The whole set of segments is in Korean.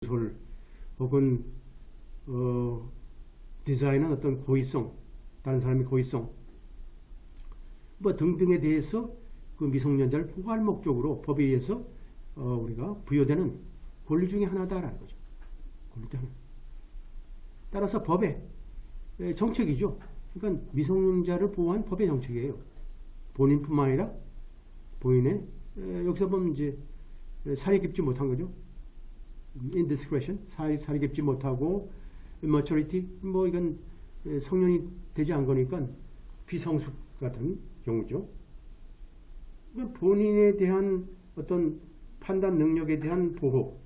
기술 혹은 어, 디자인은 어떤 고의성, 다른 사람의 고의성 뭐 등등에 대해서 그 미성년자를 보호할 목적으로 법에 의해서 어, 우리가 부여되는 권리 중에 하나다라는 거죠. 권리 중 하나. 따라서 법의 에, 정책이죠. 그러니까 미성년자를 보호한 법의 정책이에요. 본인뿐만 아니라 본인의 에, 여기서 보면 이제 에, 사회 깊지 못한 거죠. Indiscretion, 사회 깊지 못하고 immaturity, 뭐 이건 에, 성년이 되지 않은 거니까 비성숙 같은 경우죠. 그러니까 본인에 대한 어떤 판단 능력에 대한 보호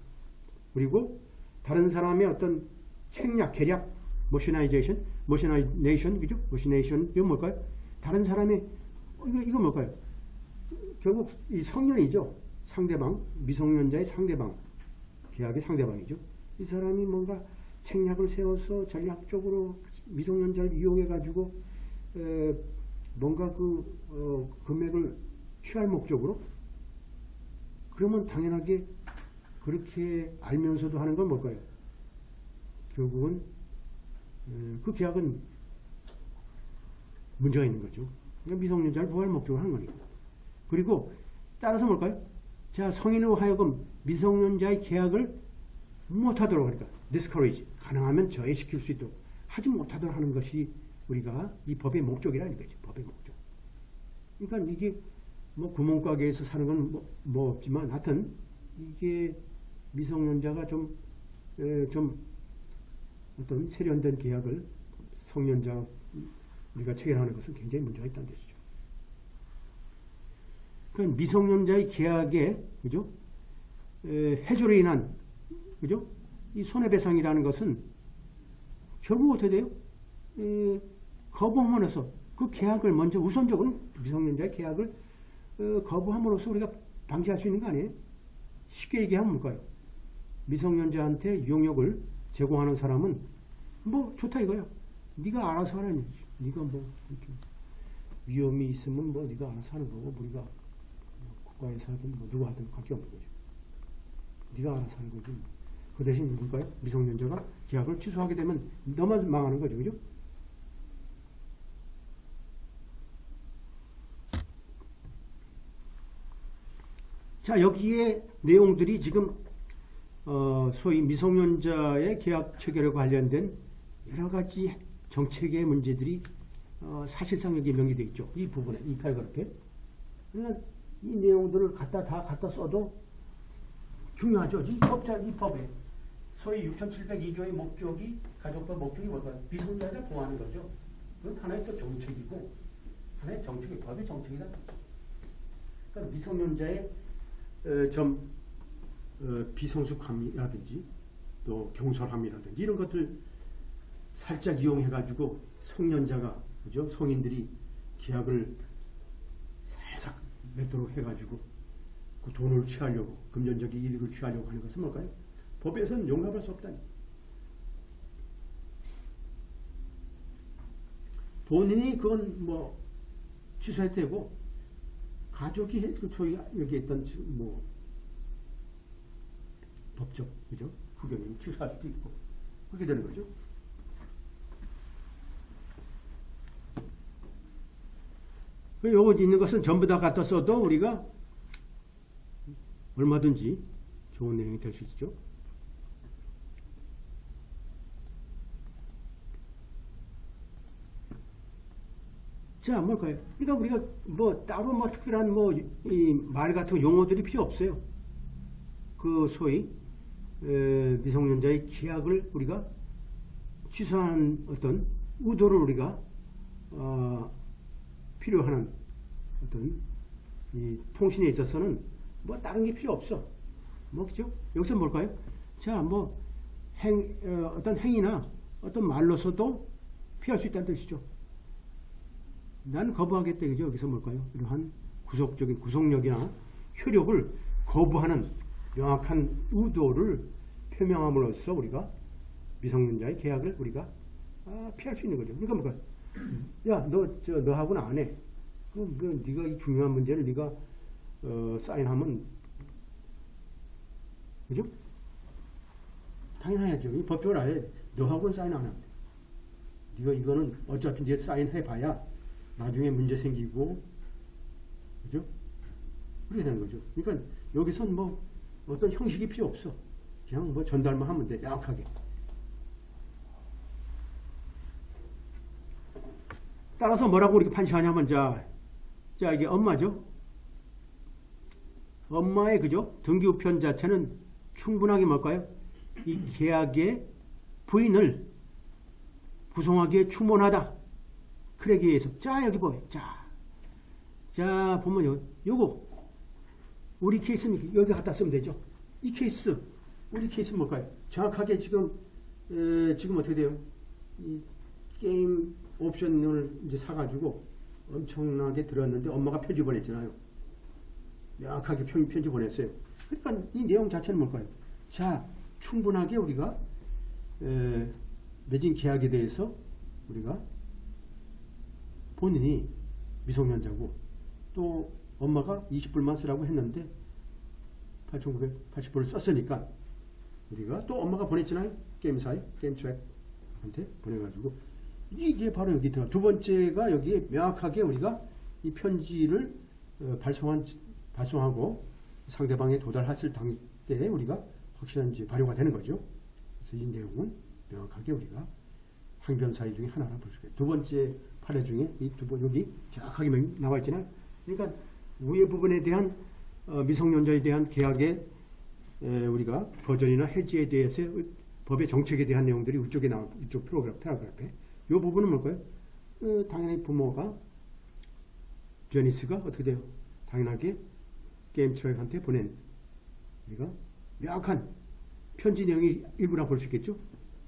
그리고 다른 사람의 어떤 책략, 계략, 모셔나이제이션, 모셔나이네이션, 그죠? 모셔네이션 이거 뭘까요? 다른 사람의 어, 이거 이거 뭘까요? 결국 이 성년이죠. 상대방, 미성년자의 상대방, 계약의 상대방이죠. 이 사람이 뭔가 책략을 세워서 전략적으로 미성년자를 이용해 가지고 뭔가 그 어, 금액을 취할 목적으로 그러면 당연하게 그렇게 알면서도 하는 건 뭘까요? 결국은 에, 그 계약은 문제가 있는 거죠. 그러니까 미성년자를 보호할 목적으로 하는 거니까. 그리고 따라서 뭘까요? 자 성인으로 하여금 미성년자의 계약을 못하도록 하니까 discourage 가능하면 저해시킬 수 있도록 하지 못하도록 하는 것이 우리가 이 법의 목적이라는 거죠. 법의 목적. 그러니까 이게 뭐 구멍가게에서 사는 건 뭐 뭐 없지만 하여튼 이게 미성년자가 좀, 에, 좀 어떤 세련된 계약을 성년자 우리가 체결하는 것은 굉장히 문제가 있다는 뜻이죠. 그러니까 미성년자의 계약에 그죠? 에, 해조로 인한 그죠? 이 손해배상이라는 것은 결국 어떻게 돼요? 에, 거부함으로써 그 계약을 먼저 우선적으로 미성년자의 계약을 어, 거부함으로써 우리가 방지할 수 있는 거 아니에요? 쉽게 얘기하면 뭘까요? 미성년자한테 용역을 제공하는 사람은 뭐 좋다 이거야. 네가 알아서 얘기죠. 네가 뭐 위험이 있으면 뭐 네가 알아서 하는 거고 우리가 국가에서 하든 뭐 누가 하든 관계없는 거죠. 네가 알아서 하는 거지. 그 대신 누굴까요? 미성년자가 계약을 취소하게 되면 너만 망하는 거죠. 그죠? 자, 여기에 내용들이 지금 어, 소위 미성년자의 계약 체결에 관련된 여러 가지 정책의 문제들이 어, 사실상 여기 명기되어 있죠. 이 부분에, 이 패러그래프에. 그러니까 이 내용들을 갖다 다 갖다 써도 중요하죠. 이 법자, 이 법에. 소위 6702조의 목적이, 가족법 목적이 뭘까요? 미성년자 보호하는 거죠. 그건 하나의 또 정책이고, 하나의 정책이, 법의 정책이다. 그러니까 미성년자의 어, 좀 어, 비성숙함이라든지 또 경솔함이라든지 이런 것들 살짝 이용해 가지고 성년자가 그죠 성인들이 계약을 맺도록 해 가지고 그 돈을 취하려고 금전적인 이득을 취하려고 하는 것은 뭘까요? 법에서는 용납할 수 없다니. 본인이 그건 뭐 취소해도 되고 가족이 해- 그 저희 여기 있던 지- 뭐 법적 그죠 후견인 취소할 수도 있고 그렇게 되는 거죠. 요거 있는 것은 전부 다 갖다 써도 우리가 얼마든지 좋은 내용이 될 수 있죠. 자, 뭘까요? 그러니까 우리가 뭐 따로 뭐 특별한 뭐 이 말 같은 용어들이 필요 없어요. 그 소위 에, 미성년자의 계약을 우리가 취소하는 어떤 의도를 우리가 어, 필요한 어떤 이 통신에 있어서는 뭐 다른 게 필요 없어. 뭐 그죠? 여기서 뭘까요? 자, 뭐 행, 어, 어떤 행위나 어떤 말로서도 피할 수 있다는 뜻이죠. 난 거부하겠다 그죠? 여기서 뭘까요? 이러한 구속적인 구속력이나 효력을 거부하는 명확한 의도를 표명함으로써 우리가 미성년자의 계약을 우리가 아, 피할 수 있는 거죠. 그러니까 뭐가 야, 너 저 너하고는 안 해. 그럼 그 네가 이 중요한 문제를 네가 어, 사인하면 그죠? 당연하죠. 이 법적으로 아예 너하고는 사인 안 합니다. 네가 이거는 어차피 네 사인해봐야 나중에 문제 생기고 그죠? 그렇게 되는 거죠. 그러니까 여기선 뭐 어떤 형식이 필요 없어. 그냥 뭐 전달만 하면 돼. 명확하게. 따라서 뭐라고 이렇게 판시하냐면 자, 자 이게 엄마죠. 엄마의 그죠? 등기우편 자체는 충분하게 뭘까요? 이 계약의 부인을 구성하기에 충분하다. 크랙에 의해서 자 여기 보여. 자, 자 보면 요 요거 우리 케이스는 여기 갖다 쓰면 되죠. 이 케이스 우리 케이스는 뭘까요? 정확하게 지금 에, 지금 어떻게 돼요? 이 게임 옵션을 이제 사가지고 엄청나게 들었는데 엄마가 편지 보냈잖아요. 명확하게 편, 편지 보냈어요. 그러니까 이 내용 자체는 뭘까요? 자, 충분하게 우리가 에, 맺은 계약에 대해서 우리가 본인이 미성년자고 또 엄마가 20불만 쓰라고 했는데 8,980불을 썼으니까 우리가 또 엄마가 보냈잖아요. 게임사에 게임트랙한테 보내가지고 이게 바로 여기 들어가. 두 번째가 여기에 명확하게 우리가 이 편지를 어, 발송한 발송하고 상대방에 도달했을 당때에 우리가 확실한 이제 발효가 되는 거죠. 그래서 이 내용은 명확하게 우리가 항변 사유 중에 하나라 볼수 있어요. 두 번째 판례 중에 이 두 번 여기 정확하게 명- 나와 있잖아요. 그러니까 위의 부분에 대한 어, 미성년자에 대한 계약의 에, 우리가 거절이나 해지에 대해서 법의 정책에 대한 내용들이 이쪽에 나와 이쪽 프로그램 패러그래프에 이 부분은 뭘까요? 어, 당연히 부모가 제니스가 어떻게 돼요? 당연하게 게임 트랙한테 보낸 우리가 명확한 편지 내용이 일부라 볼 수 있겠죠?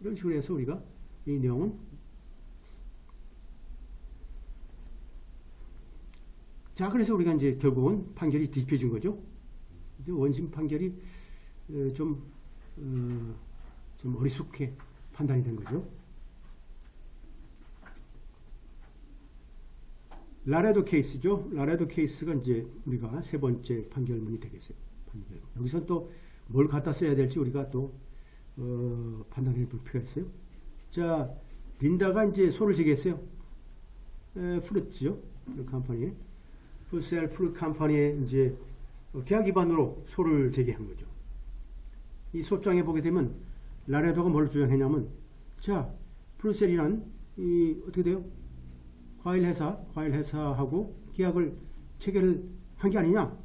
이런 식으로 해서 우리가 이 내용은 자 그래서 우리가 이제 결국은 판결이 뒤집혀진 거죠. 이제 원심 판결이 어, 좀, 어, 좀 어리숙해 판단이 된 거죠. 라레도 케이스죠. 라레도 케이스가 이제 우리가 세 번째 판결문이 되겠어요. 판결. 여기서 또 뭘 갖다 써야 될지 우리가 또 어, 판단해 볼 필요가 있어요. 자, 린다가 이제 제기했어요. 에, 프루트죠. 프루트 컴퍼니에. 푸셀 프루트 컴퍼니에 이제 어, 계약 위반으로 소를 제기한 거죠. 이 소장에 보게 되면 라레도가 뭘 주장했냐면 자, 프루셀이란 이 어떻게 돼요? 과일 회사, 과일 회사하고 계약을 체결을 한 게 아니냐?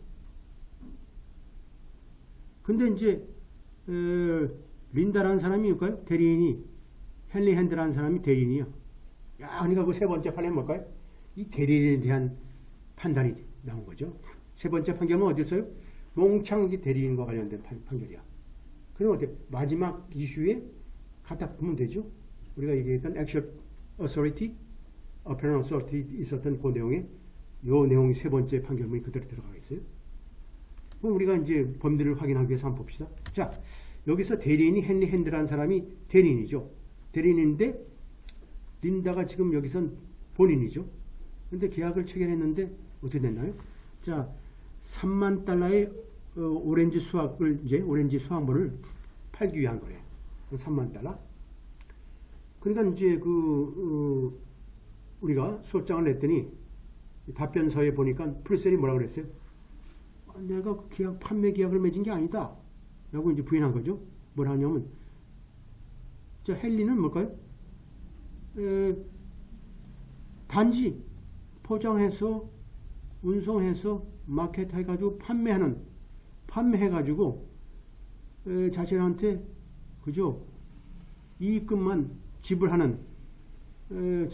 근데 이제 에, 린다라는 사람이일까요? 대리인이 헨리 핸드라는 사람이 대리인이요. 야, 그러니까 그 세 번째 판례는 뭘까요? 이 대리인에 대한 판단이 나온 거죠. 세 번째 판결은 어디였어요? 몽창 이 대리인과 관련된 판, 판결이야. 그럼 어때? 마지막 이슈에 갖다 보면 되죠. 우리가 얘기했던 액션 어소리티, apparent authority 있었던 그 내용에 요 내용이 세 번째 판결문이 그대로 들어가 있어요. 그럼 우리가 이제 범죄를 확인하기 위해서 한번 봅시다. 자, 여기서 대리인이 헨리 핸드라는 사람이 대리인이죠. 대리인인데 린다가 지금 여기선 본인이죠. 근데 계약을 체결했는데 어떻게 됐나요? 자, 3만 달러의 어, 오렌지 수확을 이제 오렌지 수확물을 팔기 위한 거래요. 3만 달러. 그러니까 이제 그 어, 우리가 소장을 냈더니 답변서에 보니까 프리셀이 뭐라 그랬어요? 아, 내가 그 계약 판매 계약을 맺은 게 아니다. 라고 이제 부인한 거죠. 뭐라 하냐면 저 헨리는 뭘까요? 에, 단지 포장해서 운송해서 마켓 해가지고 판매하는 판매해가지고 에, 자신한테 그죠 이익금만 지불하는 에,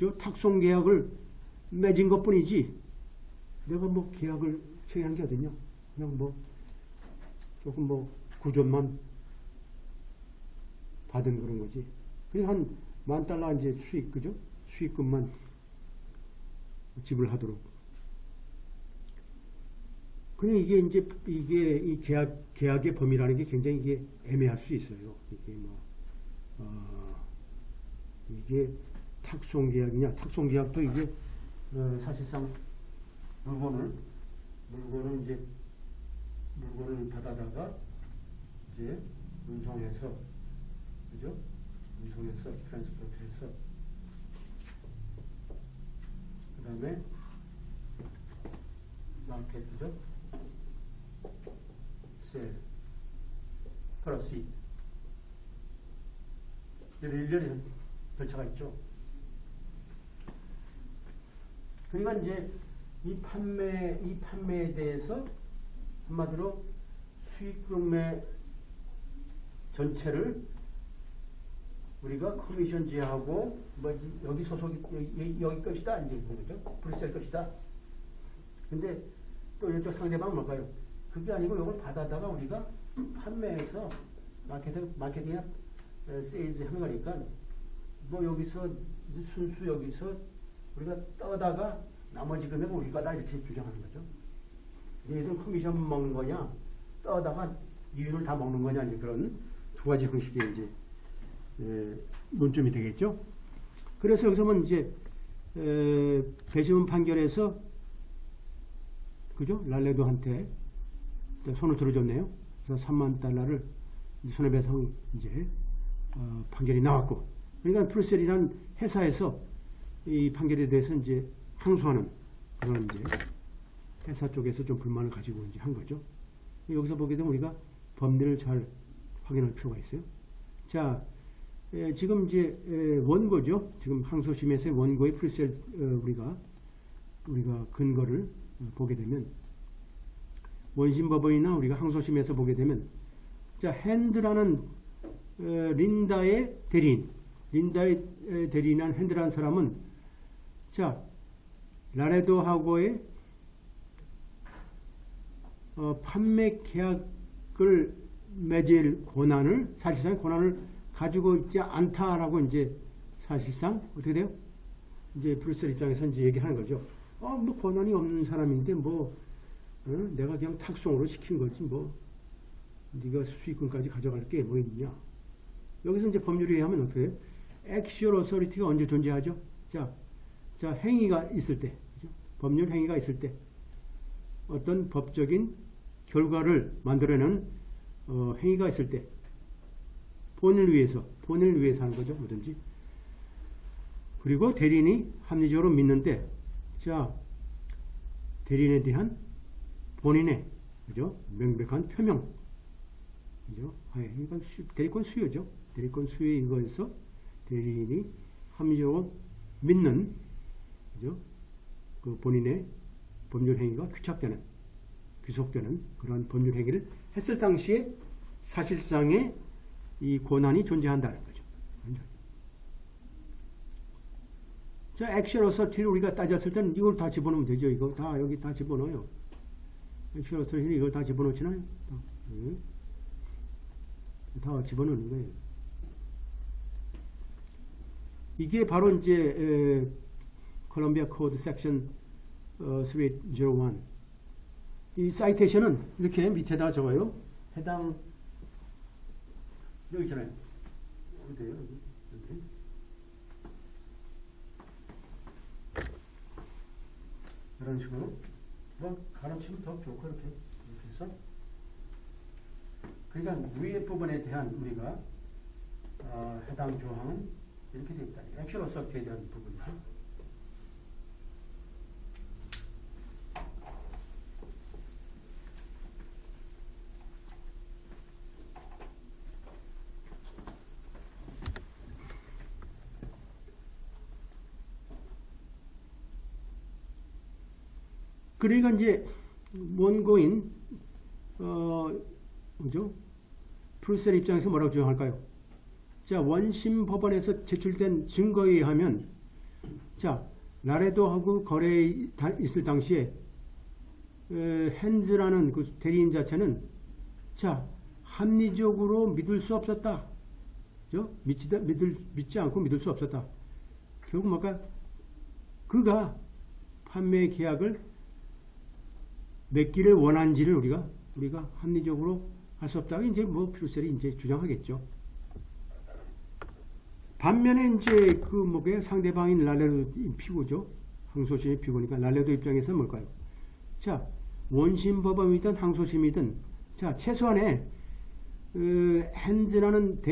저 탁송 계약을 맺은 것 뿐이지 내가 뭐 계약을 체결한 게 어딨냐? 그냥 뭐 조금 뭐 구점만 받은 그런 거지. 그냥 한만 달러 이제 수익 그죠? 수익금만 지불하도록. 그냥 이게 이제 이게 이 계약 계약의 범위라는 게 굉장히 이게 애매할 수 있어요. 이게 뭐 어, 이게 탁송 계약이냐 탁송 계약도 이게 어, 사실상 물건을 물건을 이제 물건을 받아다가 이제 운송해서 그죠? 운송해서 트랜스포트해서 그 다음에 마켓 그죠? 셀 플러스 이런 일련의 절차가 있죠. 그러니까 이제 이 판매 이 판매에 대해서 한마디로 수익 경매 전체를 우리가 커미션 제하고 뭐 이제 여기 소속이 여기, 여기 것이다 이제 그런 거죠. 프리셀 것이다. 근데 또 이쪽 상대방은 뭘까요? 그게 아니고 이걸 받아다가 우리가 판매해서 마케팅 마케팅이나 에, 세일즈 하는 거니까 뭐 여기서 순수 여기서 우리가 떠다가 나머지 금액은 우리 거다 이렇게 주장하는 거죠. 얘들 커미션 먹는 거냐, 떠다가 이윤을 다 먹는 거냐 이제 그런 두 가지 형식의 이제 에, 논점이 되겠죠. 그래서 여기서 는 이제 에, 배심원 판결에서 그죠 랄레도한테 손을 들어줬네요. 그래서 3만 달러를 손해배상 이제 어, 판결이 나왔고, 그러니까 프루셀이라는 회사에서 이 판결에 대해서 이제 항소하는 그런 이제 회사 쪽에서 좀 불만을 가지고 이제 한 거죠. 여기서 보게 되면 우리가 법리를 잘 확인할 필요가 있어요. 자, 에, 지금 이제 에, 원고죠. 지금 항소심에서의 원고의 프리셀 어, 우리가 우리가 근거를 어, 보게 되면 원심법원이나 우리가 항소심에서 보게 되면 자 핸드라는 어, 린다의 대리인, 린다의 에, 대리인한 핸드라는 사람은 자 라레도하고의 어, 판매 계약을 맺을 권한을 사실상 권한을 가지고 있지 않다라고 이제 사실상 어떻게 돼요? 이제 브루셀 입장에서 이제 얘기하는 거죠. 어, 뭐 권한이 없는 사람인데 뭐 어? 내가 그냥 탁송으로 시킨 거지 뭐 네가 수익금까지 가져갈 게 뭐 있냐? 여기서 이제 법률에 의하면 어떻게 해요? 액슈얼 어서리티가 언제 존재하죠? 자, 자 행위가 있을 때, 그죠? 법률 행위가 있을 때 어떤 법적인 결과를 만들어내는 어, 행위가 있을 때 본인을 위해서 본인을 위해서 하는 거죠 뭐든지. 그리고 대리인이 합리적으로 믿는데 자 대리인에 대한 본인의 그죠? 명백한 표명. 그죠? 아, 이건 수, 대리권 수요죠. 대리권 수요에 이거에서 대리인이 합리적으로 믿는 그죠 그 본인의 법률 행위가 규착되는 귀속되는 그러한 법률 행위를 했을 당시에 사실상의 이 권한이 존재한다는 거죠. 자, 액션 어서티를 우리가 따졌을 때는 이걸 다 집어넣으면 되죠. 이거 다 여기 다 집어넣어요. 액션 어서티를 이걸 다 집어넣지나요? 다, 예. 다 집어넣는 거예요. 이게 바로 이제 에, 콜롬비아 코드 섹션 어, 301. 이 사이테이션은 이렇게 밑에다 적어요. 해당 여기 있잖아요. 어디에요? 이런 식으로 뭐 가로치면 더 좋고 이렇게 이렇게 해서 그러니까 위에 부분에 대한 우리가 어, 해당 조항은 이렇게 되어 있다. 액션 어서트에 대한 부분이죠. 그러니까 이제 원고인 어 뭐죠? 프루셀 입장에서 뭐라고 주장할까요? 자 원심 법원에서 제출된 증거에 의하면 자 라레도하고 거래에 다- 있을 당시에 에, 핸즈라는 그 대리인 자체는 자 합리적으로 믿을 수 없었다. 그죠? 믿지다, 믿을, 믿지 않고 믿을 수 없었다. 결국 뭐까 그가 판매 계약을 맺기를 원한지를 우리가 우리가 합리적으로 할 수 없다고 이제 뭐 필셀이 이제 주장하겠죠. 반면에 이제 그 뭐게 상대방인 랄레도 피고죠. 항소심의 피고니까 랄레도 입장에서 뭘까요? 자 원심 법원이든 항소심이든 자 최소한의 그 핸즈라는 대